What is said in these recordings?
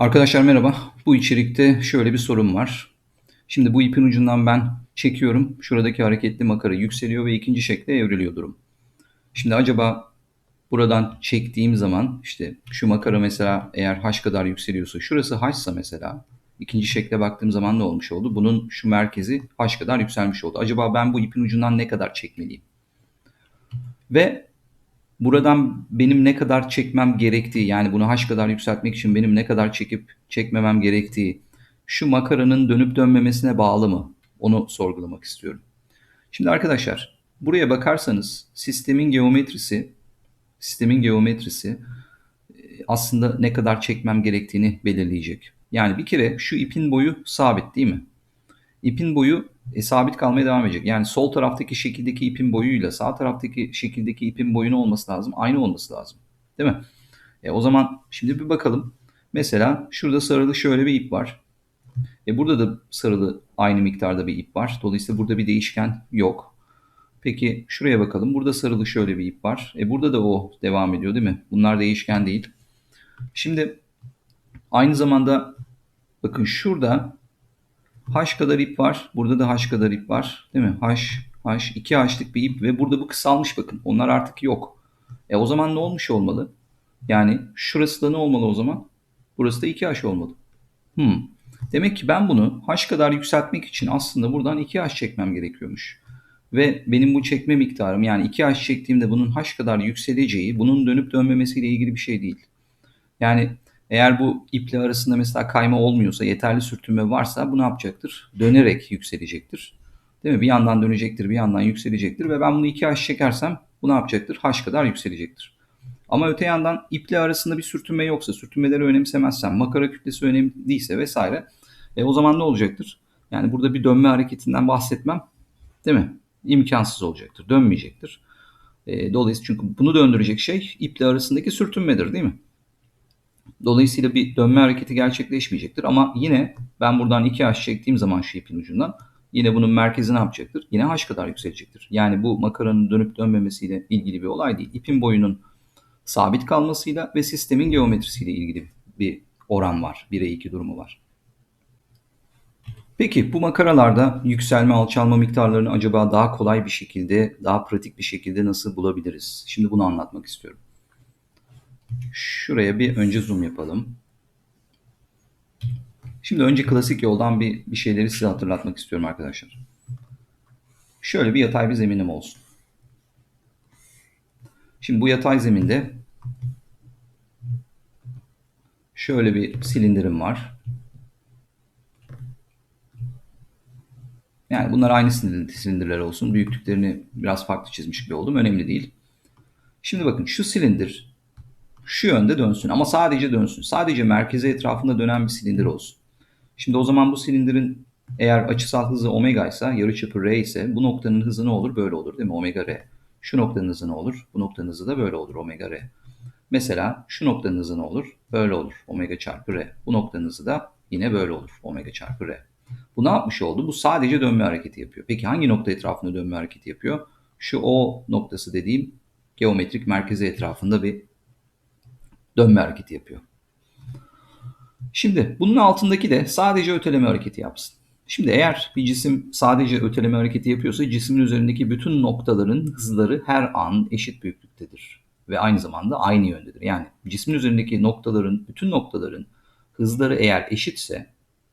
Arkadaşlar merhaba. Bu içerikte şöyle bir sorun var. Şimdi bu ipin ucundan ben çekiyorum. Şuradaki hareketli makara yükseliyor ve ikinci şekle evriliyor durum. Şimdi acaba buradan çektiğim zaman işte şu makara mesela eğer h kadar yükseliyorsa şurası h'sa mesela ikinci şekle baktığım zaman ne olmuş oldu? Bunun şu merkezi h kadar yükselmiş oldu. Acaba ben bu ipin ucundan ne kadar çekmeliyim? Ve buradan benim ne kadar çekmem gerektiği yani bunu h kadar yükseltmek için benim ne kadar çekip çekmemem gerektiği şu makaranın dönüp dönmemesine bağlı mı? Onu sorgulamak istiyorum. Şimdi arkadaşlar buraya bakarsanız sistemin geometrisi sistemin geometrisi e, aslında ne kadar çekmem gerektiğini belirleyecek. Yani bir kere şu ipin boyu sabit değil mi? İpin boyu e, sabit kalmaya devam edecek. Yani sol taraftaki şekildeki ipin boyuyla sağ taraftaki şekildeki ipin boyunu olması lazım. Aynı olması lazım. Değil mi? E, o zaman şimdi bir bakalım. Mesela şurada sarılı şöyle bir ip var. E, burada da sarılı aynı miktarda bir ip var. Dolayısıyla burada bir değişken yok. Peki şuraya bakalım. Burada sarılı şöyle bir ip var. E, burada da o devam ediyor değil mi? Bunlar değişken değil. Şimdi aynı zamanda bakın şurada H kadar ip var. Burada da H kadar ip var. Değil mi? H, H, 2 H'lık bir ip ve burada bu kısalmış bakın. Onlar artık yok. E o zaman ne olmuş olmalı? Yani şurası da ne olmalı o zaman? Burası da 2H olmalı. Hmm. Demek ki ben bunu H kadar yükseltmek için aslında buradan 2H çekmem gerekiyormuş. Ve benim bu çekme miktarım yani 2H çektiğimde bunun H kadar yükseleceği bunun dönüp dönmemesiyle ilgili bir şey değil. Yani eğer bu iple arasında mesela kayma olmuyorsa, yeterli sürtünme varsa bu ne yapacaktır? Dönerek yükselecektir. Değil mi? Bir yandan dönecektir, bir yandan yükselecektir ve ben bunu 2H çekersem bu ne yapacaktır? H kadar yükselecektir. Ama öte yandan iple arasında bir sürtünme yoksa, sürtünmeleri önemsemezsem, makara kütlesi önemli değilse vesaire e, o zaman ne olacaktır? Yani burada bir dönme hareketinden bahsetmem değil mi? İmkansız olacaktır, dönmeyecektir. E, dolayısıyla çünkü bunu döndürecek şey iple arasındaki sürtünmedir değil mi? Dolayısıyla bir dönme hareketi gerçekleşmeyecektir. Ama yine ben buradan 2H çektiğim zaman şu ucundan yine bunun merkezi ne yapacaktır? Yine H kadar yükselecektir. Yani bu makaranın dönüp dönmemesiyle ilgili bir olay değil. İpin boyunun sabit kalmasıyla ve sistemin geometrisiyle ilgili bir oran var. 1'e 2 durumu var. Peki bu makaralarda yükselme alçalma miktarlarını acaba daha kolay bir şekilde, daha pratik bir şekilde nasıl bulabiliriz? Şimdi bunu anlatmak istiyorum. Şuraya bir önce zoom yapalım. Şimdi önce klasik yoldan bir, bir şeyleri size hatırlatmak istiyorum arkadaşlar. Şöyle bir yatay bir zeminim olsun. Şimdi bu yatay zeminde şöyle bir silindirim var. Yani bunlar aynı silindirler olsun. Büyüklüklerini biraz farklı çizmiş gibi oldum. Önemli değil. Şimdi bakın şu silindir şu yönde dönsün ama sadece dönsün. Sadece merkezi etrafında dönen bir silindir olsun. Şimdi o zaman bu silindirin eğer açısal hızı omega ise yarıçapı r ise bu noktanın hızı ne olur? Böyle olur değil mi? Omega r. Şu noktanın hızı ne olur? Bu noktanın hızı da böyle olur omega r. Mesela şu noktanın hızı ne olur? Böyle olur omega çarpı r. Bu noktanın hızı da yine böyle olur omega çarpı r. Bu ne yapmış oldu? Bu sadece dönme hareketi yapıyor. Peki hangi nokta etrafında dönme hareketi yapıyor? Şu O noktası dediğim geometrik merkezi etrafında bir dönme hareketi yapıyor. Şimdi bunun altındaki de sadece öteleme hareketi yapsın. Şimdi eğer bir cisim sadece öteleme hareketi yapıyorsa cismin üzerindeki bütün noktaların hızları her an eşit büyüklüktedir ve aynı zamanda aynı yöndedir. Yani cismin üzerindeki noktaların, bütün noktaların hızları eğer eşitse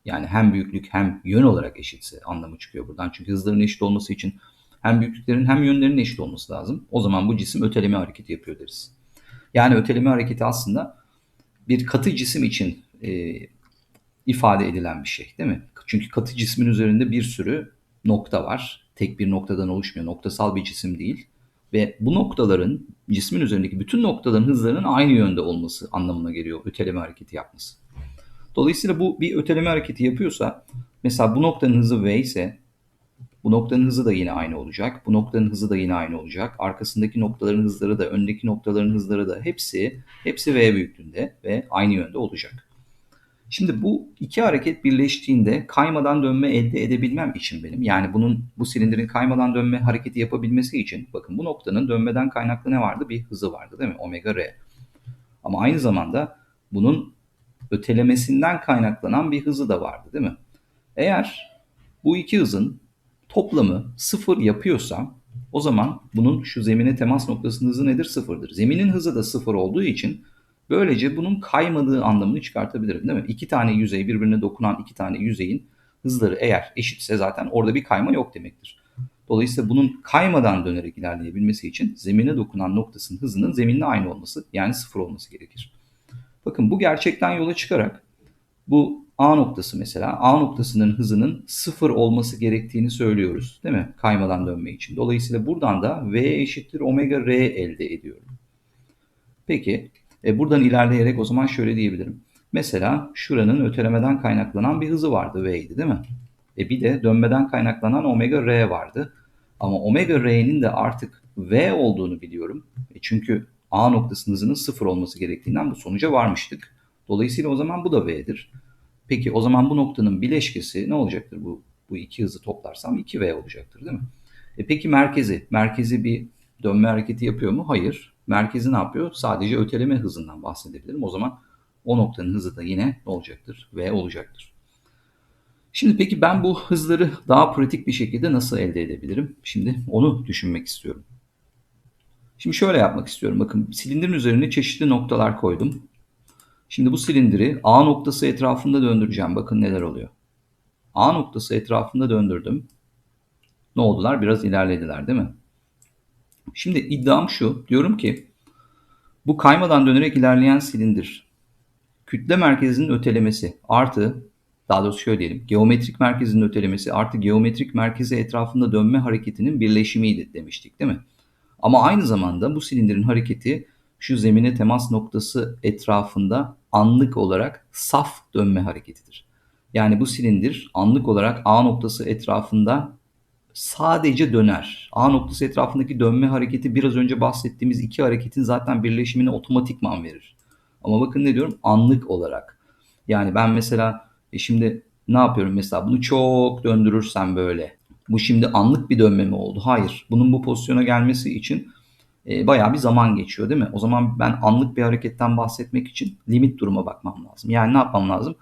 yani hem büyüklük hem yön olarak eşitse anlamı çıkıyor buradan. Çünkü hızların eşit olması için hem büyüklüklerin hem yönlerinin eşit olması lazım. O zaman bu cisim öteleme hareketi yapıyor deriz. Yani öteleme hareketi aslında bir katı cisim için e, ifade edilen bir şey değil mi? Çünkü katı cismin üzerinde bir sürü nokta var. Tek bir noktadan oluşmuyor. Noktasal bir cisim değil. Ve bu noktaların cismin üzerindeki bütün noktaların hızlarının aynı yönde olması anlamına geliyor öteleme hareketi yapması. Dolayısıyla bu bir öteleme hareketi yapıyorsa mesela bu noktanın hızı v ise bu noktanın hızı da yine aynı olacak. Bu noktanın hızı da yine aynı olacak. Arkasındaki noktaların hızları da, öndeki noktaların hızları da hepsi hepsi v büyüklüğünde ve aynı yönde olacak. Şimdi bu iki hareket birleştiğinde kaymadan dönme elde edebilmem için benim yani bunun bu silindirin kaymadan dönme hareketi yapabilmesi için bakın bu noktanın dönmeden kaynaklı ne vardı? Bir hızı vardı değil mi? Omega r. Ama aynı zamanda bunun ötelemesinden kaynaklanan bir hızı da vardı değil mi? Eğer bu iki hızın toplamı sıfır yapıyorsa o zaman bunun şu zemine temas noktasının hızı nedir? Sıfırdır. Zeminin hızı da sıfır olduğu için böylece bunun kaymadığı anlamını çıkartabilirim değil mi? İki tane yüzey birbirine dokunan iki tane yüzeyin hızları eğer eşitse zaten orada bir kayma yok demektir. Dolayısıyla bunun kaymadan dönerek ilerleyebilmesi için zemine dokunan noktasının hızının zeminle aynı olması yani sıfır olması gerekir. Bakın bu gerçekten yola çıkarak bu A noktası mesela A noktasının hızının sıfır olması gerektiğini söylüyoruz değil mi? Kaymadan dönme için. Dolayısıyla buradan da V eşittir omega R elde ediyorum. Peki e buradan ilerleyerek o zaman şöyle diyebilirim. Mesela şuranın ötelemeden kaynaklanan bir hızı vardı V'ydi değil mi? E bir de dönmeden kaynaklanan omega R vardı. Ama omega R'nin de artık V olduğunu biliyorum. E çünkü A noktasının hızının sıfır olması gerektiğinden bu sonuca varmıştık. Dolayısıyla o zaman bu da V'dir. Peki o zaman bu noktanın bileşkesi ne olacaktır bu? Bu iki hızı toplarsam 2V olacaktır değil mi? E peki merkezi? Merkezi bir dönme hareketi yapıyor mu? Hayır. Merkezi ne yapıyor? Sadece öteleme hızından bahsedebilirim. O zaman o noktanın hızı da yine ne olacaktır? V olacaktır. Şimdi peki ben bu hızları daha pratik bir şekilde nasıl elde edebilirim? Şimdi onu düşünmek istiyorum. Şimdi şöyle yapmak istiyorum. Bakın silindirin üzerine çeşitli noktalar koydum. Şimdi bu silindiri A noktası etrafında döndüreceğim. Bakın neler oluyor. A noktası etrafında döndürdüm. Ne oldular? Biraz ilerlediler değil mi? Şimdi iddiam şu. Diyorum ki bu kaymadan dönerek ilerleyen silindir kütle merkezinin ötelemesi artı daha doğrusu şöyle diyelim geometrik merkezinin ötelemesi artı geometrik merkezi etrafında dönme hareketinin birleşimiydi demiştik değil mi? Ama aynı zamanda bu silindirin hareketi şu zemine temas noktası etrafında anlık olarak saf dönme hareketidir. Yani bu silindir anlık olarak A noktası etrafında sadece döner. A noktası etrafındaki dönme hareketi biraz önce bahsettiğimiz iki hareketin zaten birleşimini otomatikman verir. Ama bakın ne diyorum? Anlık olarak. Yani ben mesela e şimdi ne yapıyorum mesela bunu çok döndürürsem böyle. Bu şimdi anlık bir dönme mi oldu? Hayır. Bunun bu pozisyona gelmesi için e, bayağı bir zaman geçiyor değil mi? O zaman ben anlık bir hareketten bahsetmek için limit duruma bakmam lazım. Yani ne yapmam lazım?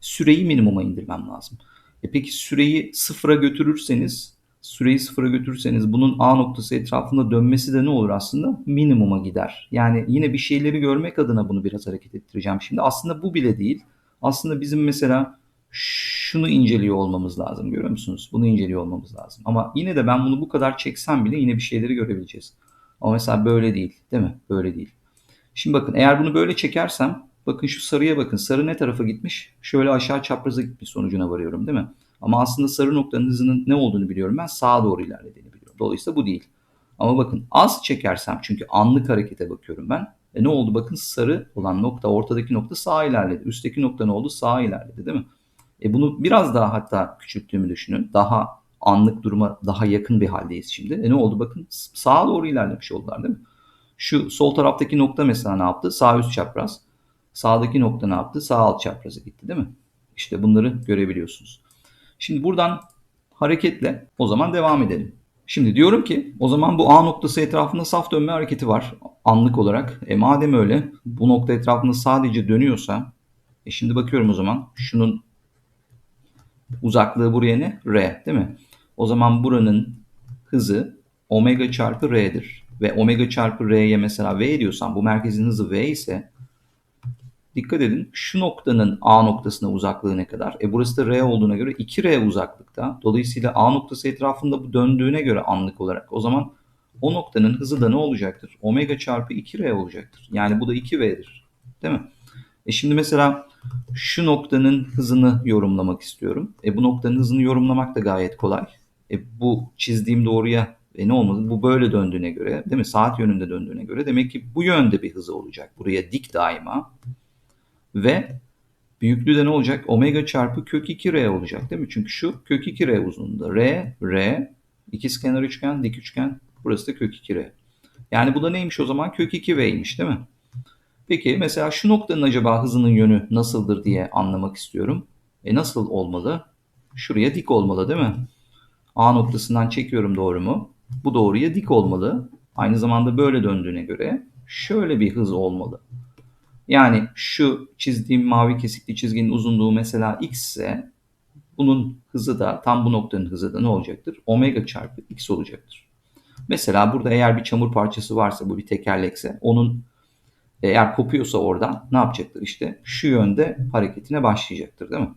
Süreyi minimuma indirmem lazım. E peki süreyi sıfıra götürürseniz, süreyi sıfıra götürürseniz bunun A noktası etrafında dönmesi de ne olur aslında? Minimuma gider. Yani yine bir şeyleri görmek adına bunu biraz hareket ettireceğim. Şimdi aslında bu bile değil. Aslında bizim mesela şunu inceliyor olmamız lazım. Görüyor musunuz? Bunu inceliyor olmamız lazım. Ama yine de ben bunu bu kadar çeksem bile yine bir şeyleri görebileceğiz. Ama mesela böyle değil. Değil mi? Böyle değil. Şimdi bakın eğer bunu böyle çekersem bakın şu sarıya bakın. Sarı ne tarafa gitmiş? Şöyle aşağı çapraza gitmiş sonucuna varıyorum değil mi? Ama aslında sarı noktanın hızının ne olduğunu biliyorum ben. Sağa doğru ilerlediğini biliyorum. Dolayısıyla bu değil. Ama bakın az çekersem çünkü anlık harekete bakıyorum ben. E ne oldu bakın sarı olan nokta ortadaki nokta sağa ilerledi. Üstteki nokta ne oldu? Sağa ilerledi değil mi? E bunu biraz daha hatta küçülttüğümü düşünün. Daha anlık duruma daha yakın bir haldeyiz şimdi. E ne oldu bakın sağa doğru ilerlemiş oldular değil mi? Şu sol taraftaki nokta mesela ne yaptı? Sağ üst çapraz. Sağdaki nokta ne yaptı? Sağ alt çapraza gitti değil mi? İşte bunları görebiliyorsunuz. Şimdi buradan hareketle o zaman devam edelim. Şimdi diyorum ki o zaman bu A noktası etrafında saf dönme hareketi var anlık olarak. E madem öyle bu nokta etrafında sadece dönüyorsa e şimdi bakıyorum o zaman şunun uzaklığı buraya ne? R değil mi? O zaman buranın hızı omega çarpı R'dir. Ve omega çarpı R'ye mesela V diyorsam bu merkezin hızı V ise dikkat edin şu noktanın A noktasına uzaklığı ne kadar? E burası da R olduğuna göre 2R uzaklıkta. Dolayısıyla A noktası etrafında bu döndüğüne göre anlık olarak o zaman o noktanın hızı da ne olacaktır? Omega çarpı 2R olacaktır. Yani bu da 2V'dir. Değil mi? E şimdi mesela şu noktanın hızını yorumlamak istiyorum. E bu noktanın hızını yorumlamak da gayet kolay. E bu çizdiğim doğruya e ne olmadı? Bu böyle döndüğüne göre değil mi? Saat yönünde döndüğüne göre demek ki bu yönde bir hızı olacak. Buraya dik daima. Ve büyüklüğü de ne olacak? Omega çarpı kök 2R olacak değil mi? Çünkü şu kök 2R uzunluğunda. R, R, ikizkenar üçgen, dik üçgen. Burası da kök 2R. Yani bu da neymiş o zaman? Kök 2V'ymiş değil mi? Peki mesela şu noktanın acaba hızının yönü nasıldır diye anlamak istiyorum. E nasıl olmalı? Şuraya dik olmalı değil mi? A noktasından çekiyorum doğru mu? Bu doğruya dik olmalı. Aynı zamanda böyle döndüğüne göre şöyle bir hız olmalı. Yani şu çizdiğim mavi kesikli çizginin uzunluğu mesela x ise bunun hızı da tam bu noktanın hızı da ne olacaktır? Omega çarpı x olacaktır. Mesela burada eğer bir çamur parçası varsa bu bir tekerlekse onun eğer kopuyorsa oradan ne yapacaktır? İşte şu yönde hareketine başlayacaktır değil mi?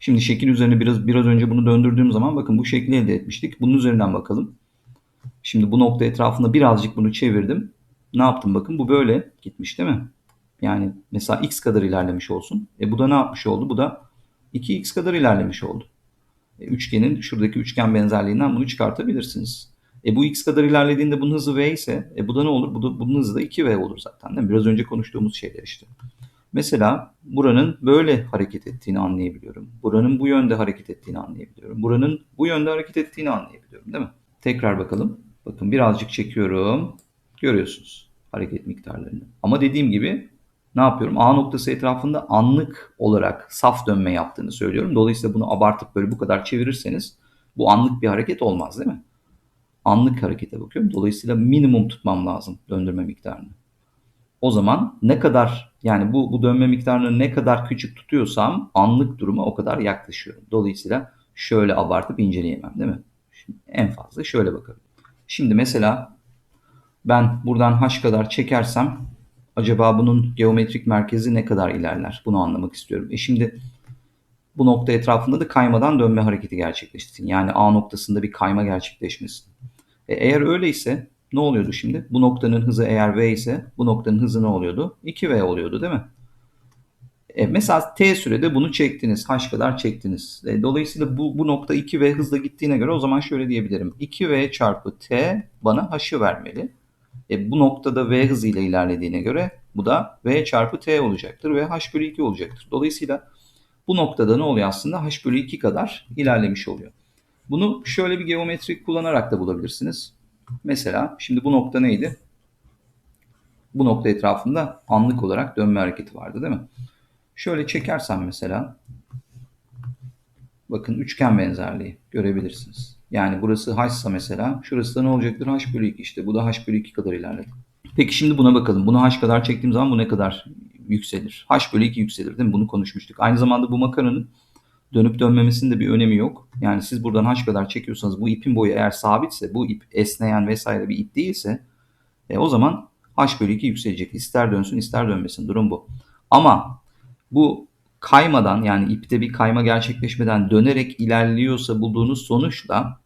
Şimdi şekil üzerine biraz biraz önce bunu döndürdüğüm zaman bakın bu şekli elde etmiştik. Bunun üzerinden bakalım. Şimdi bu nokta etrafında birazcık bunu çevirdim. Ne yaptım bakın bu böyle gitmiş değil mi? Yani mesela x kadar ilerlemiş olsun. E bu da ne yapmış oldu? Bu da 2x kadar ilerlemiş oldu. E, üçgenin şuradaki üçgen benzerliğinden bunu çıkartabilirsiniz. E bu x kadar ilerlediğinde bunun hızı v ise e bu da ne olur? Bu da, bunun hızı da 2v olur zaten değil mi? Biraz önce konuştuğumuz şeyler işte. Mesela buranın böyle hareket ettiğini anlayabiliyorum. Buranın bu yönde hareket ettiğini anlayabiliyorum. Buranın bu yönde hareket ettiğini anlayabiliyorum değil mi? Tekrar bakalım. Bakın birazcık çekiyorum. Görüyorsunuz hareket miktarlarını. Ama dediğim gibi ne yapıyorum? A noktası etrafında anlık olarak saf dönme yaptığını söylüyorum. Dolayısıyla bunu abartıp böyle bu kadar çevirirseniz bu anlık bir hareket olmaz değil mi? Anlık harekete bakıyorum. Dolayısıyla minimum tutmam lazım döndürme miktarını. O zaman ne kadar yani bu, bu dönme miktarını ne kadar küçük tutuyorsam anlık duruma o kadar yaklaşıyorum. Dolayısıyla şöyle abartıp inceleyemem değil mi? Şimdi en fazla şöyle bakalım. Şimdi mesela ben buradan h kadar çekersem acaba bunun geometrik merkezi ne kadar ilerler? Bunu anlamak istiyorum. E şimdi bu nokta etrafında da kaymadan dönme hareketi gerçekleşsin. Yani A noktasında bir kayma gerçekleşmesin. E eğer öyleyse ne oluyordu şimdi? Bu noktanın hızı eğer v ise bu noktanın hızı ne oluyordu? 2v oluyordu değil mi? E, mesela t sürede bunu çektiniz. H kadar çektiniz. E, dolayısıyla bu, bu nokta 2v hızla gittiğine göre o zaman şöyle diyebilirim. 2v çarpı t bana h'ı vermeli. E, bu noktada v hızıyla ilerlediğine göre bu da v çarpı t olacaktır ve h bölü 2 olacaktır. Dolayısıyla bu noktada ne oluyor aslında? h bölü 2 kadar ilerlemiş oluyor. Bunu şöyle bir geometri kullanarak da bulabilirsiniz. Mesela şimdi bu nokta neydi? Bu nokta etrafında anlık olarak dönme hareketi vardı değil mi? Şöyle çekersem mesela bakın üçgen benzerliği görebilirsiniz. Yani burası h ise mesela şurası da ne olacaktır? h bölü 2 işte. Bu da h bölü 2 kadar ilerledi. Peki şimdi buna bakalım. Bunu h kadar çektiğim zaman bu ne kadar yükselir? h bölü 2 yükselir değil mi? Bunu konuşmuştuk. Aynı zamanda bu makaranın dönüp dönmemesinin de bir önemi yok. Yani siz buradan h kadar çekiyorsanız bu ipin boyu eğer sabitse bu ip esneyen vesaire bir ip değilse e, o zaman h bölü 2 yükselecek. İster dönsün ister dönmesin durum bu. Ama bu kaymadan yani ipte bir kayma gerçekleşmeden dönerek ilerliyorsa bulduğunuz sonuçla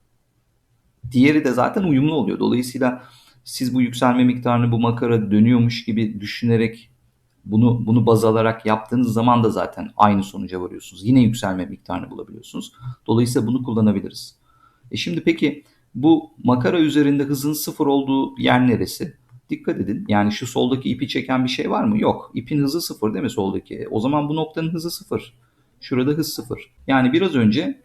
diğeri de zaten uyumlu oluyor. Dolayısıyla siz bu yükselme miktarını bu makara dönüyormuş gibi düşünerek bunu bunu baz alarak yaptığınız zaman da zaten aynı sonuca varıyorsunuz. Yine yükselme miktarını bulabiliyorsunuz. Dolayısıyla bunu kullanabiliriz. E şimdi peki bu makara üzerinde hızın sıfır olduğu yer neresi? Dikkat edin. Yani şu soldaki ipi çeken bir şey var mı? Yok. İpin hızı sıfır değil mi soldaki? O zaman bu noktanın hızı sıfır. Şurada hız sıfır. Yani biraz önce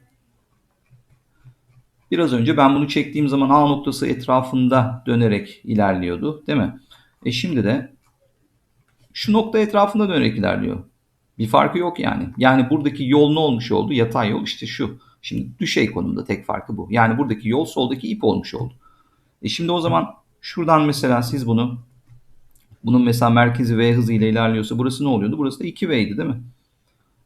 biraz önce ben bunu çektiğim zaman A noktası etrafında dönerek ilerliyordu değil mi? E şimdi de şu nokta etrafında dönerek ilerliyor. Bir farkı yok yani. Yani buradaki yol ne olmuş oldu? Yatay yol işte şu. Şimdi düşey konumda tek farkı bu. Yani buradaki yol soldaki ip olmuş oldu. E şimdi o zaman şuradan mesela siz bunu bunun mesela merkezi V hızıyla ilerliyorsa burası ne oluyordu? Burası da 2V'ydi değil mi?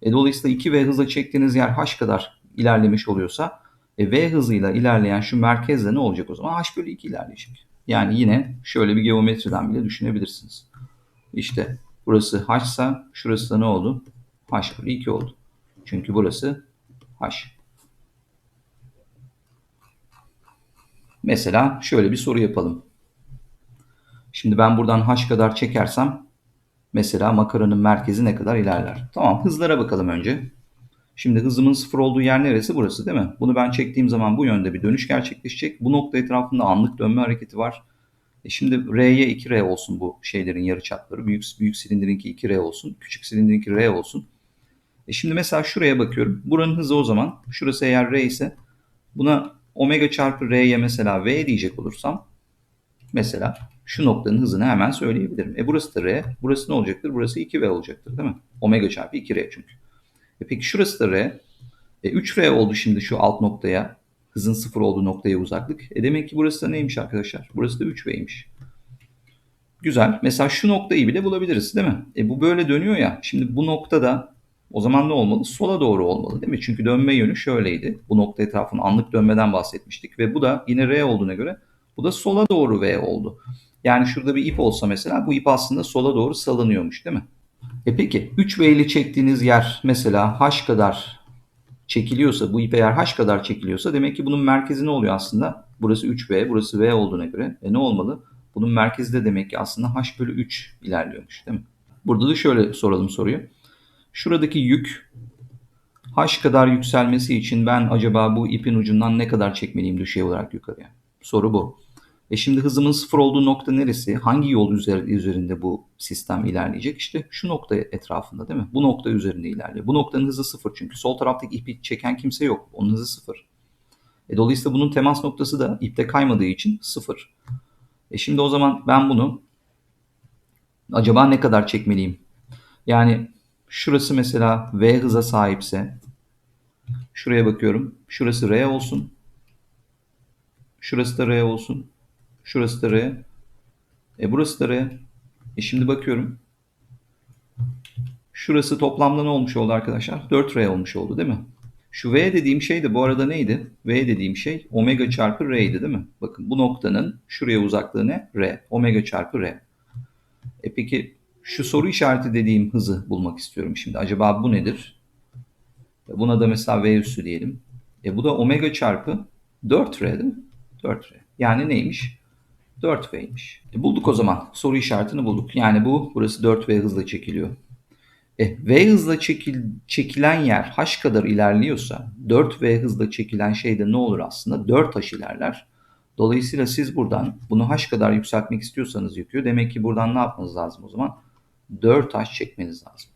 E dolayısıyla 2V hızla çektiğiniz yer H kadar ilerlemiş oluyorsa e V hızıyla ilerleyen şu merkezde ne olacak o zaman? H bölü 2 ilerleyecek. Yani yine şöyle bir geometriden bile düşünebilirsiniz. İşte burası h ise şurası da ne oldu? h bölü 2 oldu. Çünkü burası h. Mesela şöyle bir soru yapalım. Şimdi ben buradan h kadar çekersem mesela makaranın merkezi ne kadar ilerler? Tamam hızlara bakalım önce. Şimdi hızımın sıfır olduğu yer neresi? Burası değil mi? Bunu ben çektiğim zaman bu yönde bir dönüş gerçekleşecek. Bu nokta etrafında anlık dönme hareketi var. E şimdi R'ye 2R olsun bu şeylerin yarı çapları. Büyük, büyük silindirinki 2R olsun. Küçük silindirinki R olsun. E şimdi mesela şuraya bakıyorum. Buranın hızı o zaman. Şurası eğer R ise buna omega çarpı R'ye mesela V diyecek olursam mesela şu noktanın hızını hemen söyleyebilirim. E burası da R. Burası ne olacaktır? Burası 2V olacaktır değil mi? Omega çarpı 2R çünkü. E peki şurası da R. E 3R oldu şimdi şu alt noktaya hızın sıfır olduğu noktaya uzaklık. E demek ki burası da neymiş arkadaşlar? Burası da 3V'ymiş. Güzel. Mesela şu noktayı bile bulabiliriz değil mi? E bu böyle dönüyor ya. Şimdi bu noktada o zaman ne olmalı? Sola doğru olmalı değil mi? Çünkü dönme yönü şöyleydi. Bu nokta etrafında anlık dönmeden bahsetmiştik. Ve bu da yine R olduğuna göre bu da sola doğru V oldu. Yani şurada bir ip olsa mesela bu ip aslında sola doğru salınıyormuş değil mi? E peki 3V ile çektiğiniz yer mesela H kadar çekiliyorsa, bu ip eğer H kadar çekiliyorsa demek ki bunun merkezi ne oluyor aslında? Burası 3V, burası V olduğuna göre. E ne olmalı? Bunun merkezi de demek ki aslında H bölü 3 ilerliyormuş değil mi? Burada da şöyle soralım soruyu. Şuradaki yük H kadar yükselmesi için ben acaba bu ipin ucundan ne kadar çekmeliyim düşey olarak yukarıya? Soru bu. E şimdi hızımın sıfır olduğu nokta neresi? Hangi yol üzerinde bu sistem ilerleyecek? İşte şu nokta etrafında değil mi? Bu nokta üzerinde ilerliyor. Bu noktanın hızı sıfır çünkü sol taraftaki ipi çeken kimse yok. Onun hızı sıfır. E dolayısıyla bunun temas noktası da ipte kaymadığı için sıfır. E şimdi o zaman ben bunu acaba ne kadar çekmeliyim? Yani şurası mesela V hıza sahipse şuraya bakıyorum. Şurası R olsun. Şurası da R olsun. Şurası da R. E burası da R. E şimdi bakıyorum. Şurası toplamda ne olmuş oldu arkadaşlar? 4R olmuş oldu değil mi? Şu V dediğim şey de bu arada neydi? V dediğim şey omega çarpı R'ydi değil mi? Bakın bu noktanın şuraya uzaklığı ne? R. Omega çarpı R. E peki şu soru işareti dediğim hızı bulmak istiyorum şimdi. Acaba bu nedir? E buna da mesela V üssü diyelim. E bu da omega çarpı 4R değil mi? 4R. Yani neymiş? 4V'ymiş. E bulduk o zaman. Soru işaretini bulduk. Yani bu burası 4V hızla çekiliyor. E, v hızla çekil, çekilen yer h kadar ilerliyorsa 4v hızla çekilen şey de ne olur aslında? 4h ilerler. Dolayısıyla siz buradan bunu h kadar yükseltmek istiyorsanız yüküyor. Demek ki buradan ne yapmanız lazım o zaman? 4h çekmeniz lazım.